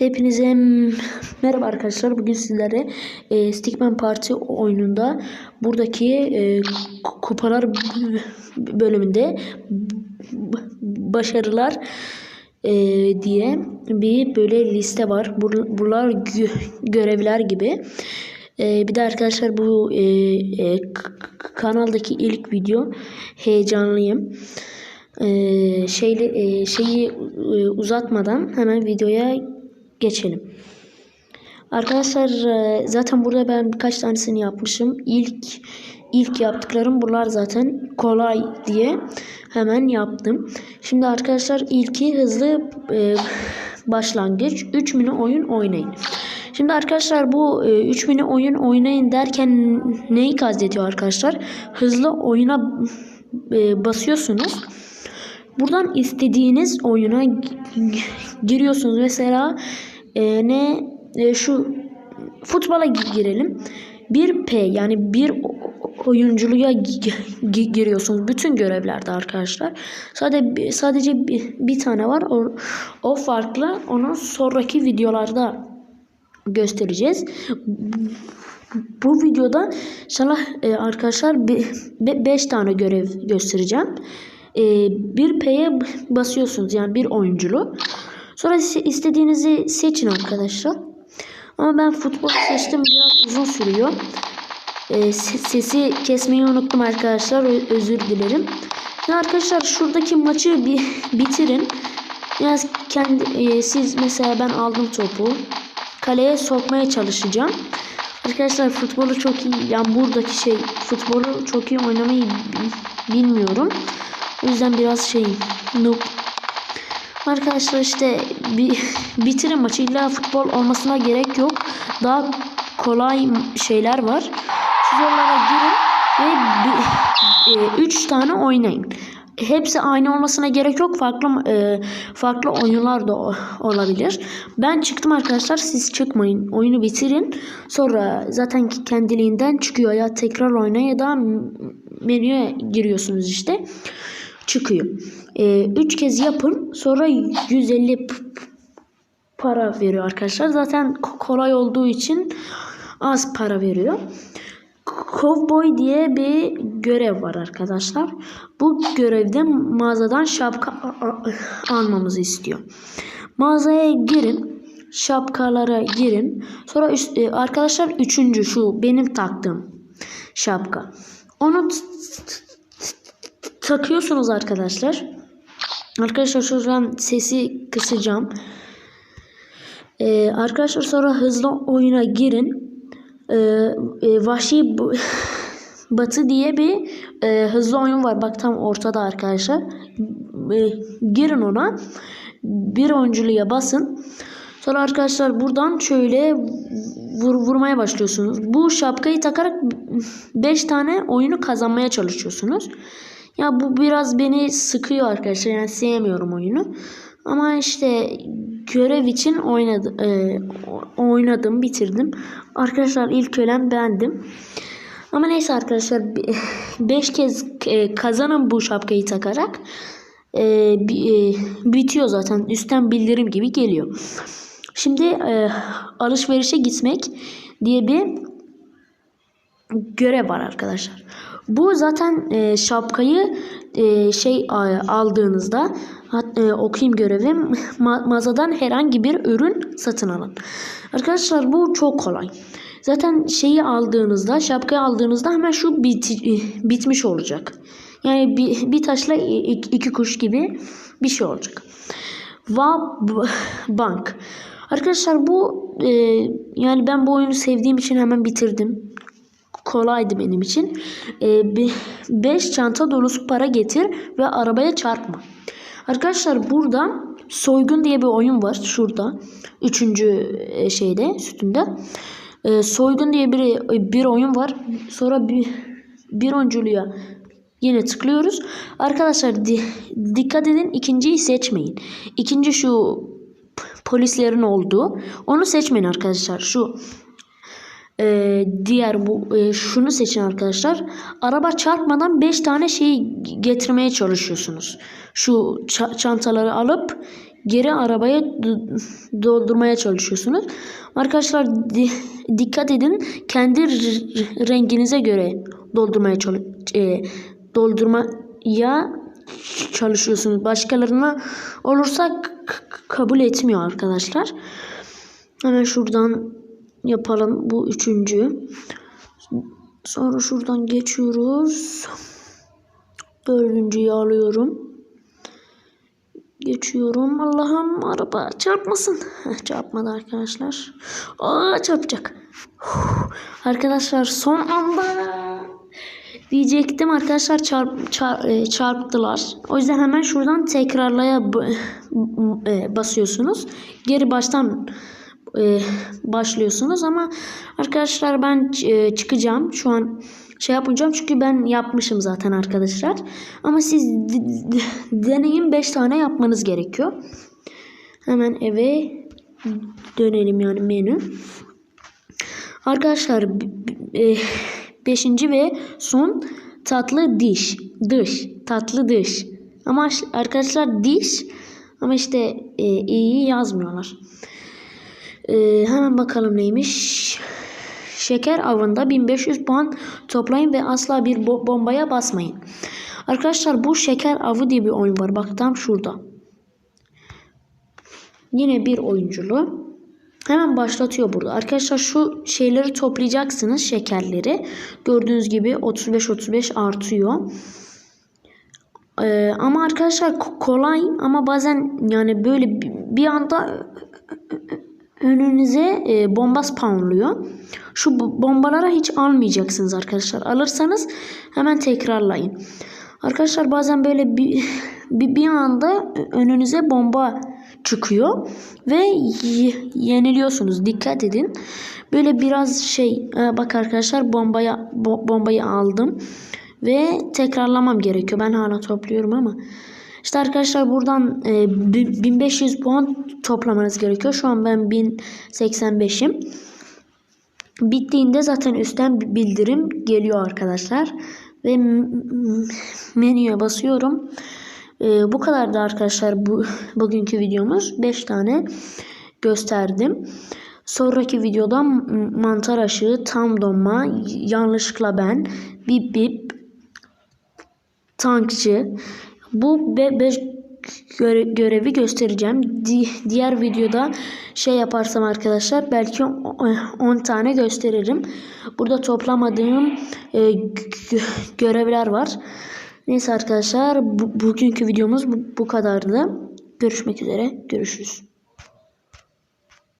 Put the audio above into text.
Hepinize merhaba arkadaşlar. Bugün sizlere e, Stickman Party oyununda buradaki e, kupalar bölümünde başarılar e, diye bir böyle liste var. Bur- Buralar gö- görevler gibi. E, bir de arkadaşlar bu e, e, kanaldaki ilk video heyecanlıyım. Ee, şeyli e, şeyi e, uzatmadan hemen videoya geçelim. Arkadaşlar e, zaten burada ben birkaç tanesini yapmışım. İlk ilk yaptıklarım bunlar zaten kolay diye hemen yaptım. Şimdi arkadaşlar ilki hızlı e, başlangıç 3 mini oyun oynayın. Şimdi arkadaşlar bu 3 mini oyun oynayın derken neyi kastediyor arkadaşlar? Hızlı oyuna e, basıyorsunuz. Buradan istediğiniz oyuna giriyorsunuz. Mesela e, ne e, şu futbola gi- girelim. 1P yani bir oyunculuğa gi- gi- giriyorsunuz. Bütün görevlerde arkadaşlar. Sadece sadece bir, bir tane var. O, o farklı. Onu sonraki videolarda göstereceğiz. Bu videoda inşallah e, arkadaşlar 5 tane görev göstereceğim. E, bir P'ye basıyorsunuz yani bir oyunculu. Sonra istediğinizi seçin arkadaşlar. Ama ben futbol seçtim biraz uzun sürüyor. E, se- sesi kesmeyi unuttum arkadaşlar özür dilerim. Ya arkadaşlar şuradaki maçı bir bitirin. Biraz kendi e, siz mesela ben aldım topu. Kaleye sokmaya çalışacağım. Arkadaşlar futbolu çok iyi yani buradaki şey futbolu çok iyi oynamayı bi- bilmiyorum. O yüzden biraz şey noob. Arkadaşlar işte bir bitirin maçı illa futbol olmasına gerek yok. Daha kolay şeyler var. Siz onlara girin ve 3 tane oynayın. Hepsi aynı olmasına gerek yok. Farklı e, farklı oyunlar da olabilir. Ben çıktım arkadaşlar. Siz çıkmayın. Oyunu bitirin. Sonra zaten kendiliğinden çıkıyor ya tekrar oyna ya da menüye giriyorsunuz işte. Çıkıyor. 3 kez yapın. Sonra 150 p- para veriyor arkadaşlar. Zaten ko- kolay olduğu için az para veriyor. Cowboy diye bir görev var arkadaşlar. Bu görevde mağazadan şapka almamızı istiyor. Mağazaya girin. Şapkalara girin. Sonra üst- e, arkadaşlar üçüncü şu benim taktığım şapka. Onu takıyorsunuz arkadaşlar. Arkadaşlar şuradan sesi kısacağım. Ee, arkadaşlar sonra hızlı oyuna girin. Ee, e, Vahşi Batı diye bir e, hızlı oyun var. Bak tam ortada arkadaşlar. E, girin ona. Bir oyunculuğa basın. Sonra arkadaşlar buradan şöyle vur, vurmaya başlıyorsunuz. Bu şapkayı takarak 5 tane oyunu kazanmaya çalışıyorsunuz. Ya bu biraz beni sıkıyor arkadaşlar. Yani sevmiyorum oyunu. Ama işte görev için oynadım, oynadım, bitirdim. Arkadaşlar ilk ölen bendim. Ama neyse arkadaşlar 5 kez e, kazanın bu şapkayı takarak e, e, bitiyor zaten. Üstten bildirim gibi geliyor. Şimdi e, alışverişe gitmek diye bir görev var arkadaşlar. Bu zaten e, şapkayı e, şey aldığınızda e, okuyayım görevi ma- mağazadan herhangi bir ürün satın alın. Arkadaşlar bu çok kolay. Zaten şeyi aldığınızda şapkayı aldığınızda hemen şu e, bitmiş olacak. Yani bir, bir taşla iki kuş gibi bir şey olacak. Va Bank. Arkadaşlar bu e, yani ben bu oyunu sevdiğim için hemen bitirdim kolaydı benim için. 5 çanta dolusu para getir ve arabaya çarpma. Arkadaşlar burada soygun diye bir oyun var şurada. Üçüncü e, şeyde sütünde. E, soygun diye bir, bir oyun var. Sonra bir, bir oyunculuğa yine tıklıyoruz. Arkadaşlar di- dikkat edin ikinciyi seçmeyin. İkinci şu polislerin olduğu. Onu seçmeyin arkadaşlar. Şu ee, diğer bu e, şunu seçin arkadaşlar. Araba çarpmadan 5 tane şeyi getirmeye çalışıyorsunuz. Şu ça- çantaları alıp geri arabaya doldurmaya çalışıyorsunuz. Arkadaşlar di- dikkat edin kendi renginize göre doldurmaya e, doldurmaya çalışıyorsunuz. Başkalarına olursa kabul etmiyor arkadaşlar. Hemen şuradan yapalım. Bu üçüncü. Sonra şuradan geçiyoruz. Dördüncüyü alıyorum. Geçiyorum. Allah'ım araba çarpmasın. Çarpmadı arkadaşlar. Aa çarpacak. Arkadaşlar son anda diyecektim arkadaşlar çarp, çar- e, çarptılar. O yüzden hemen şuradan tekrarlaya e, basıyorsunuz. Geri baştan e, başlıyorsunuz ama arkadaşlar ben e, çıkacağım. Şu an şey yapmayacağım çünkü ben yapmışım zaten arkadaşlar. Ama siz deneyin 5 tane yapmanız gerekiyor. Hemen eve dönelim yani menü. Arkadaşlar b- b- e, beşinci ve son tatlı diş. Dış. Tatlı dış. Ama arkadaşlar diş ama işte e, iyi yazmıyorlar. E, hemen bakalım neymiş. Şeker avında 1500 puan toplayın ve asla bir bo- bombaya basmayın. Arkadaşlar bu şeker avı diye bir oyun var. Bak tam şurada. Yine bir oyunculu. Hemen başlatıyor burada. Arkadaşlar şu şeyleri toplayacaksınız şekerleri. Gördüğünüz gibi 35-35 artıyor. Ee, ama arkadaşlar ko- kolay ama bazen yani böyle bi- bir anda önünüze e, bomba spawnluyor. Şu bo- bombalara hiç almayacaksınız arkadaşlar. Alırsanız hemen tekrarlayın. Arkadaşlar bazen böyle bir, bir, bir anda önünüze bomba çıkıyor ve yeniliyorsunuz. Dikkat edin. Böyle biraz şey e, bak arkadaşlar bombaya bo- bombayı aldım ve tekrarlamam gerekiyor. Ben hala topluyorum ama işte arkadaşlar buradan e, bi- 1500 puan toplamanız gerekiyor. Şu an ben 1085'im. Bittiğinde zaten üstten bildirim geliyor arkadaşlar. Ve menüye basıyorum. Ee, bu kadar da arkadaşlar bu bugünkü videomuz. 5 tane gösterdim. Sonraki videoda mantar aşığı, tam donma, yanlışlıkla ben, bip bip, tankçı. Bu 5 görevi göstereceğim. Di- diğer videoda şey yaparsam arkadaşlar belki 10 tane gösteririm. Burada toplamadığım e, gö- görevler var. Neyse arkadaşlar bu- bugünkü videomuz bu, bu kadardı. Görüşmek üzere. Görüşürüz.